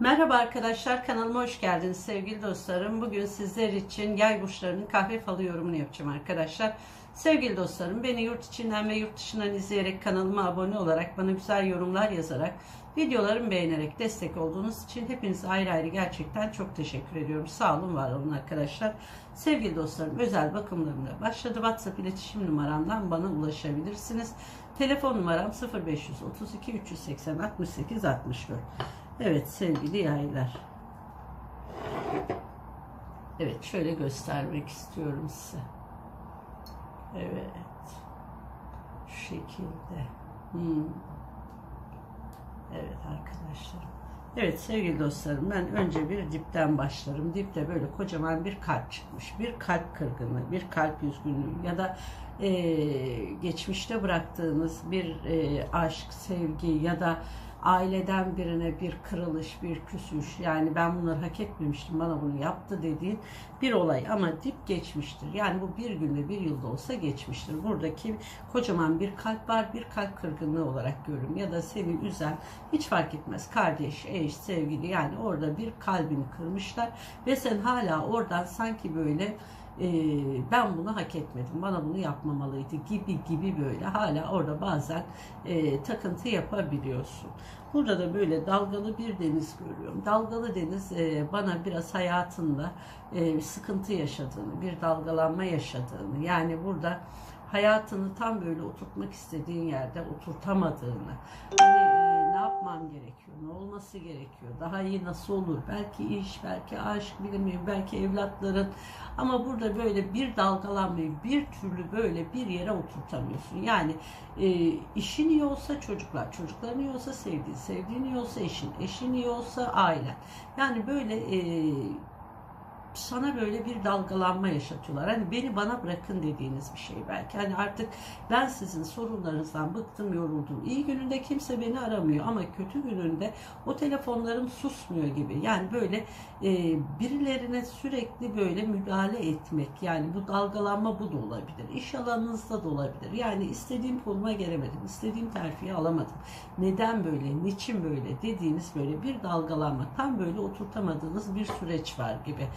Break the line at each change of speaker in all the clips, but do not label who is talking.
Merhaba arkadaşlar kanalıma hoş geldiniz sevgili dostlarım. Bugün sizler için yay burçlarının kahve falı yorumunu yapacağım arkadaşlar. Sevgili dostlarım beni yurt içinden ve yurt dışından izleyerek kanalıma abone olarak bana güzel yorumlar yazarak videolarımı beğenerek destek olduğunuz için hepinize ayrı ayrı gerçekten çok teşekkür ediyorum. Sağ olun var olun arkadaşlar. Sevgili dostlarım özel bakımlarımda başladı. WhatsApp iletişim numaramdan bana ulaşabilirsiniz. Telefon numaram 0532 380 68 64. Evet sevgili yaylar. Evet şöyle göstermek istiyorum size. Evet. Şu şekilde. Hmm. Evet arkadaşlarım. Evet sevgili dostlarım ben önce bir dipten başlarım. Dipte böyle kocaman bir kalp çıkmış. Bir kalp kırgınlığı, bir kalp üzgünlüğü ya da e, geçmişte bıraktığınız bir e, aşk, sevgi ya da aileden birine bir kırılış, bir küsüş yani ben bunları hak etmemiştim bana bunu yaptı dediğin bir olay ama dip geçmiştir. Yani bu bir günde bir yılda olsa geçmiştir. Buradaki kocaman bir kalp var bir kalp kırgınlığı olarak görüyorum ya da seni üzen hiç fark etmez kardeş, eş, sevgili yani orada bir kalbini kırmışlar ve sen hala oradan sanki böyle e, ben bunu hak etmedim, bana bunu yapmamalıydı gibi gibi böyle hala orada bazen e, takıntı yapabiliyorsun. Burada da böyle dalgalı bir deniz görüyorum. Dalgalı deniz e, bana biraz hayatında e, sıkıntı yaşadığını, bir dalgalanma yaşadığını yani burada hayatını tam böyle oturtmak istediğin yerde oturtamadığını hani e, ne yapmam gerekiyor, ne olması gerekiyor, daha iyi nasıl olur, belki iş, belki aşk, bilmiyorum, belki evlatların ama burada böyle bir dalgalanmayı bir türlü böyle bir yere oturtamıyorsun. Yani e, işin iyi olsa çocuklar, çocukların iyi olsa sevdiğin, sevdiğin iyi olsa eşin, eşin iyi olsa ailen. Yani böyle e, sana böyle bir dalgalanma yaşatıyorlar. Hani beni bana bırakın dediğiniz bir şey belki. Hani artık ben sizin sorunlarınızdan bıktım, yoruldum. İyi gününde kimse beni aramıyor ama kötü gününde o telefonlarım susmuyor gibi. Yani böyle e, birilerine sürekli böyle müdahale etmek. Yani bu dalgalanma bu da olabilir. İş alanınızda da olabilir. Yani istediğim konuma gelemedim. istediğim terfiyi alamadım. Neden böyle, niçin böyle dediğiniz böyle bir dalgalanma. Tam böyle oturtamadığınız bir süreç var gibi.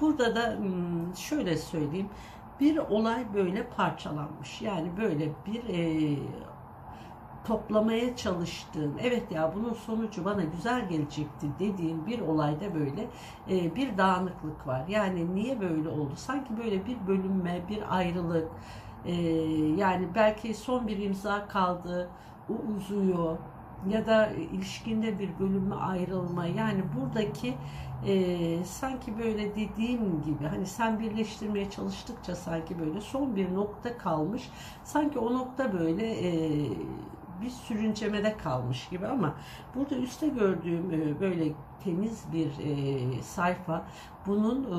Burada da hmm, şöyle söyleyeyim. Bir olay böyle parçalanmış. Yani böyle bir e, toplamaya çalıştığın, evet ya bunun sonucu bana güzel gelecekti dediğin bir olayda böyle e, bir dağınıklık var. Yani niye böyle oldu? Sanki böyle bir bölünme, bir ayrılık, e, yani belki son bir imza kaldı, o uzuyor ya da ilişkinde bir bölünme ayrılma. Yani buradaki e, sanki böyle dediğim gibi hani sen birleştirmeye çalıştıkça sanki böyle son bir nokta kalmış. Sanki o nokta böyle e, bir sürüncemede kalmış gibi ama burada üstte gördüğüm e, böyle temiz bir e, sayfa bunun e,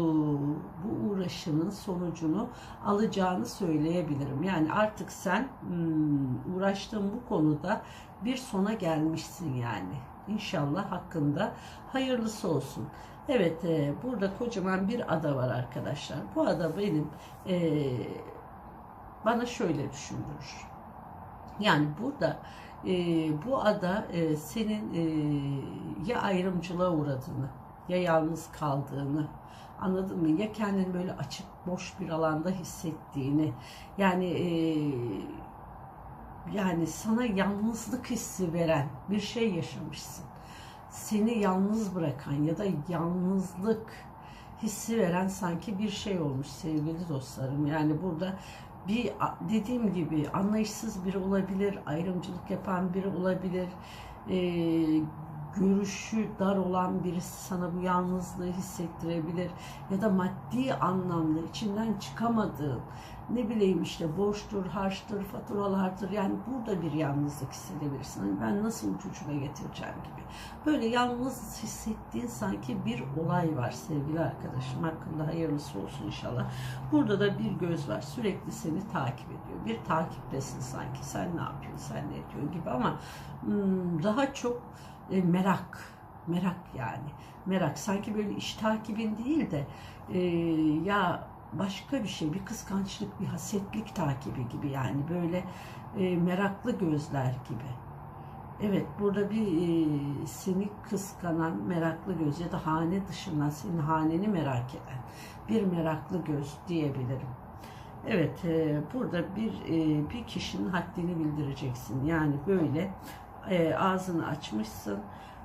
bu uğraşının sonucunu alacağını söyleyebilirim. Yani artık sen hmm, uğraştığın bu konuda bir sona gelmişsin yani. İnşallah hakkında hayırlısı olsun. Evet burada kocaman bir ada var arkadaşlar. Bu ada benim bana şöyle düşündürür. Yani burada e, bu ada e, senin e, ya ayrımcılığa uğradığını ya yalnız kaldığını anladın mı? Ya kendini böyle açık boş bir alanda hissettiğini yani e, yani sana yalnızlık hissi veren bir şey yaşamışsın. Seni yalnız bırakan ya da yalnızlık hissi veren sanki bir şey olmuş sevgili dostlarım. Yani burada bir dediğim gibi anlayışsız biri olabilir, ayrımcılık yapan biri olabilir, e, görüşü dar olan birisi sana bu yalnızlığı hissettirebilir ya da maddi anlamda içinden çıkamadığın ne bileyim işte borçtur, harçtır, faturalardır yani burada bir yalnızlık hissedebilirsin. Hani ben nasıl ucucuna getireceğim gibi. Böyle yalnız hissettiğin sanki bir olay var sevgili arkadaşım. Hakkında hayırlısı olsun inşallah. Burada da bir göz var. Sürekli seni takip ediyor. Bir takiptesin sanki. Sen ne yapıyorsun, sen ne ediyorsun gibi ama hmm, daha çok e, merak. Merak yani. Merak. Sanki böyle iş takibin değil de e, ya başka bir şey, bir kıskançlık, bir hasetlik takibi gibi yani böyle e, meraklı gözler gibi. Evet burada bir e, seni kıskanan meraklı göz ya da hane dışından senin haneni merak eden bir meraklı göz diyebilirim. Evet e, burada bir e, bir kişinin haddini bildireceksin. Yani böyle e, ağzını açmışsın.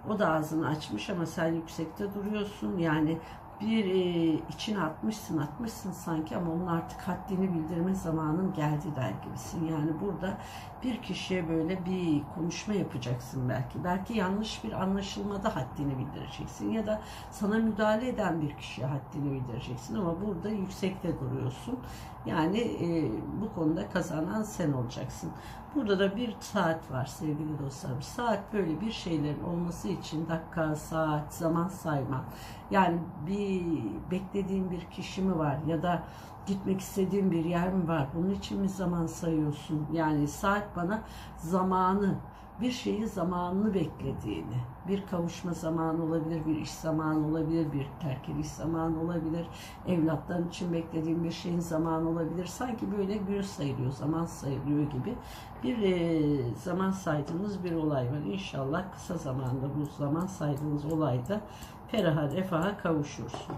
O da ağzını açmış ama sen yüksekte duruyorsun. Yani bir e, içine atmışsın atmışsın sanki ama onun artık haddini bildirme zamanın geldi der gibisin. Yani burada bir kişiye böyle bir konuşma yapacaksın belki. Belki yanlış bir anlaşılmada haddini bildireceksin ya da sana müdahale eden bir kişiye haddini bildireceksin ama burada yüksekte duruyorsun. Yani e, bu konuda kazanan sen olacaksın. Burada da bir saat var sevgili dostlarım. Saat böyle bir şeylerin olması için dakika, saat, zaman sayma. Yani bir beklediğin bir kişi mi var ya da gitmek istediğin bir yer mi var? Bunun için mi zaman sayıyorsun? Yani saat bana zamanı, bir şeyi zamanını beklediğini, bir kavuşma zamanı olabilir, bir iş zamanı olabilir, bir terk ediş zamanı olabilir, evlatların için beklediğim bir şeyin zamanı olabilir. Sanki böyle gün sayılıyor, zaman sayılıyor gibi bir e, zaman saydığımız bir olay var. İnşallah kısa zamanda bu zaman saydığımız olayda feraha, refaha kavuşursun.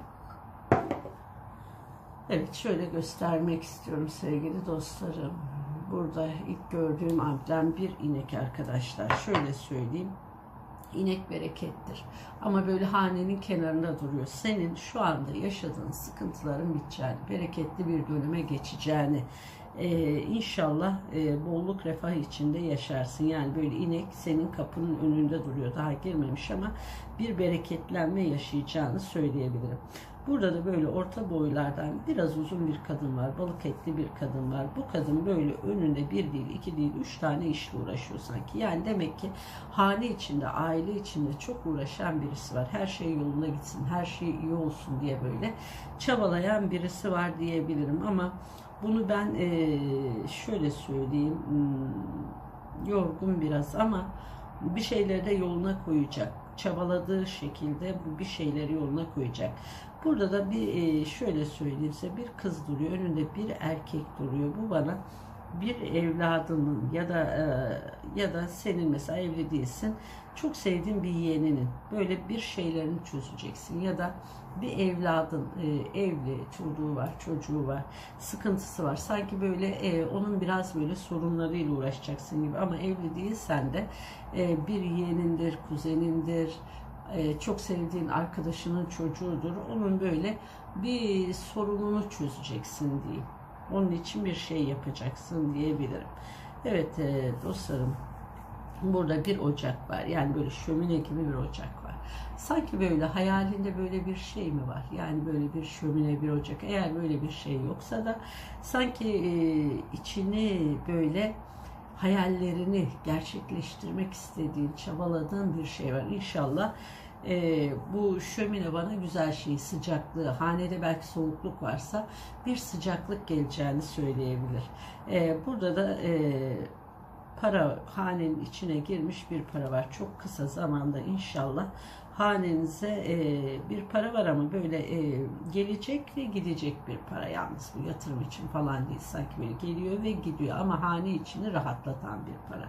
Evet şöyle göstermek istiyorum sevgili dostlarım. Burada ilk gördüğüm amblem bir inek arkadaşlar. Şöyle söyleyeyim. İnek berekettir. Ama böyle hanenin kenarında duruyor. Senin şu anda yaşadığın sıkıntıların biteceğini, bereketli bir döneme geçeceğini, ee, inşallah e, bolluk refah içinde yaşarsın. Yani böyle inek senin kapının önünde duruyor. Daha girmemiş ama bir bereketlenme yaşayacağını söyleyebilirim. Burada da böyle orta boylardan biraz uzun bir kadın var. Balık etli bir kadın var. Bu kadın böyle önünde bir değil, iki değil, üç tane işle uğraşıyor sanki. Yani demek ki hane içinde, aile içinde çok uğraşan birisi var. Her şey yoluna gitsin, her şey iyi olsun diye böyle çabalayan birisi var diyebilirim. Ama bunu ben e, şöyle söyleyeyim, hmm, yorgun biraz ama bir şeyleri de yoluna koyacak. Çabaladığı şekilde bu bir şeyleri yoluna koyacak. Burada da bir e, şöyle söyleyeyim size bir kız duruyor, önünde bir erkek duruyor. Bu bana bir evladının ya da e, ya da senin mesela evli değilsin çok sevdiğin bir yeğeninin böyle bir şeylerini çözeceksin ya da bir evladın e, evli çocuğu var çocuğu var sıkıntısı var. Sanki böyle e, onun biraz böyle sorunlarıyla uğraşacaksın gibi. Ama evli değilsen de e, bir yeğenindir kuzenindir e, çok sevdiğin arkadaşının çocuğudur. Onun böyle bir sorununu çözeceksin diyeyim. Onun için bir şey yapacaksın diyebilirim. Evet e, dostlarım burada bir ocak var. Yani böyle şömine gibi bir ocak var. Sanki böyle hayalinde böyle bir şey mi var? Yani böyle bir şömine bir ocak. Eğer böyle bir şey yoksa da sanki e, içini böyle hayallerini gerçekleştirmek istediğin, çabaladığın bir şey var. İnşallah e, bu şömine bana güzel şey, sıcaklığı, hanede belki soğukluk varsa bir sıcaklık geleceğini söyleyebilir. E, burada da e, para hanenin içine girmiş bir para var. Çok kısa zamanda inşallah hanenize e, bir para var ama böyle e, gelecek ve gidecek bir para yalnız bu yatırım için falan değil sanki böyle geliyor ve gidiyor ama hane içini rahatlatan bir para.